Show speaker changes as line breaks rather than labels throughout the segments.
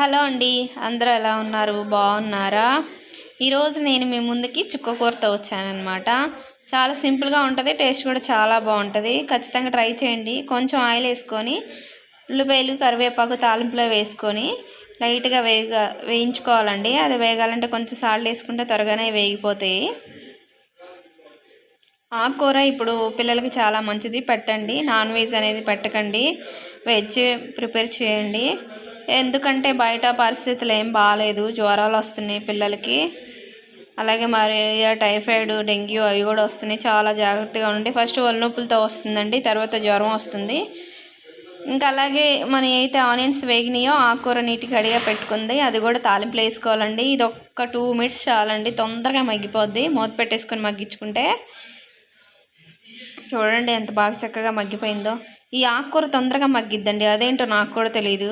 Hello అండి అందరూ ఎలా ఉన్నారు? బాగున్నారా? ఈరోజు నేను మీ ముందుకి చుక్కకూరతో వచ్చానమాట చాలా సింపుల్గా ఉంటుంది టేస్ట్ కూడా చాలా బాగుంటుంది. ఖచ్చితంగా ట్రై చేయండి. కొంచెం ఆయిల్ వేసుకొని ఉల్లిపాయలు కరివేపాకు తాలింపులో వేసుకొని లైట్గా వేగ వేయించుకోవాలండి. అది వేగాలంటే కొంచెం సాల్ట్ వేసుకుంటే త్వరగానే వేగిపోతాయి. ఆకుకూర ఇప్పుడు పిల్లలకి చాలా మంచిది పెట్టండి. నాన్ వెజ్ అనేది పెట్టకండి. వెజ్ ప్రిపేర్ చేయండి. ఎందుకంటే బయట పరిస్థితులు ఏం బాగాలేదు జ్వరాలు వస్తున్నాయి పిల్లలకి. అలాగే మలేరియా టైఫాయిడ్ డెంగ్యూ అవి కూడా వస్తున్నాయి. చాలా జాగ్రత్తగా ఉండి ఫస్ట్ ఒళ్ళనొప్పులతో వస్తుందండి. తర్వాత జ్వరం వస్తుంది. ఇంకా అలాగే మన ఏదైతే ఆనియన్స్ వేగినాయో ఆకుకూర నీటికి అడిగా పెట్టుకుంది. అది కూడా తాలింపులు వేసుకోవాలండి. ఇది ఒక్క టూ మినిట్స్ చాలండి. తొందరగా మగ్గిపోద్ది. మూత పెట్టేసుకొని మగ్గించుకుంటే చూడండి ఎంత బాగా చక్కగా మగ్గిపోయిందో. ఈ ఆకుకూర తొందరగా మగ్గిద్దండి. అదేంటో నాకు కూడా తెలియదు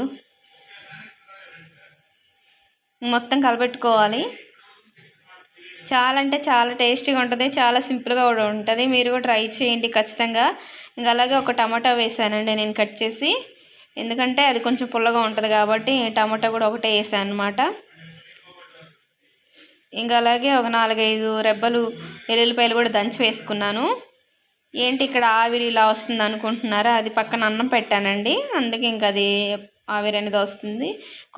మొత్తం కలపెట్టుకోవాలి చాలా అంటే చాలా టేస్టీగా ఉంటుంది చాలా సింపుల్గా కూడా ఉంటుంది. మీరు కూడా ట్రై చేయండి ఖచ్చితంగా. ఇంకా అలాగే ఒక టమాటా వేసానండి నేను కట్ చేసి. ఎందుకంటే అది కొంచెం పుల్లగా ఉంటుంది కాబట్టి టమాటా కూడా ఒకటే వేసాను అనమాట ఇంకా అలాగే ఒక నాలుగైదు రెబ్బలు ఎల్లుల్లిపాయలు కూడా దంచి వేసుకున్నాను. ఏంటి ఇక్కడ ఆవిరి ఇలా వస్తుంది అనుకుంటున్నారా? అది పక్కన అన్నం పెట్టానండి. అందుకే ఇంకా అది ఆవిరి అనేది వస్తుంది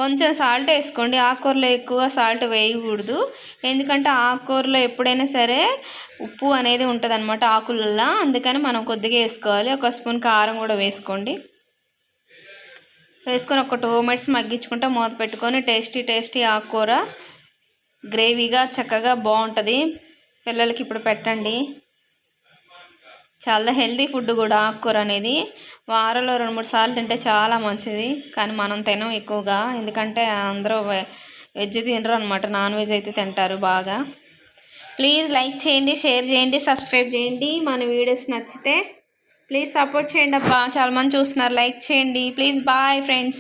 కొంచెం సాల్ట్ వేసుకోండి. ఆకుకూరలో ఎక్కువ సాల్ట్ వేయకూడదు. ఎందుకంటే ఆకుకూరలో ఎప్పుడైనా సరే ఉప్పు అనేది ఉంటుంది అనమాట ఆకులల్లో. అందుకని మనం కొద్దిగా వేసుకోవాలి. ఒక స్పూన్ కారం కూడా వేసుకోండి. వేసుకొని ఒక టూ మినిట్స్ మగ్గించుకుంటే మూత పెట్టుకొని టేస్టీ టేస్టీ ఆకుకూర గ్రేవీగా చక్కగా బాగుంటుంది. పిల్లలకి ఇప్పుడు పెట్టండి. చాలా హెల్తీ ఫుడ్ కూడా ఆకుకూర అనేది. వారంలో రెండు మూడు సార్లు తింటే చాలా మంచిది. కానీ మనం తినం ఎక్కువగా. ఎందుకంటే అందరూ వెజ్ తినరు అనమాట నాన్ వెజ్ అయితే తింటారు బాగా. ప్లీజ్ లైక్ చేయండి షేర్ చేయండి సబ్స్క్రైబ్ చేయండి. మన వీడియోస్ నచ్చితే ప్లీజ్ సపోర్ట్ చేయండి అబ్బా. చాలామంది చూస్తున్నారు. లైక్ చేయండి. Please bye friends.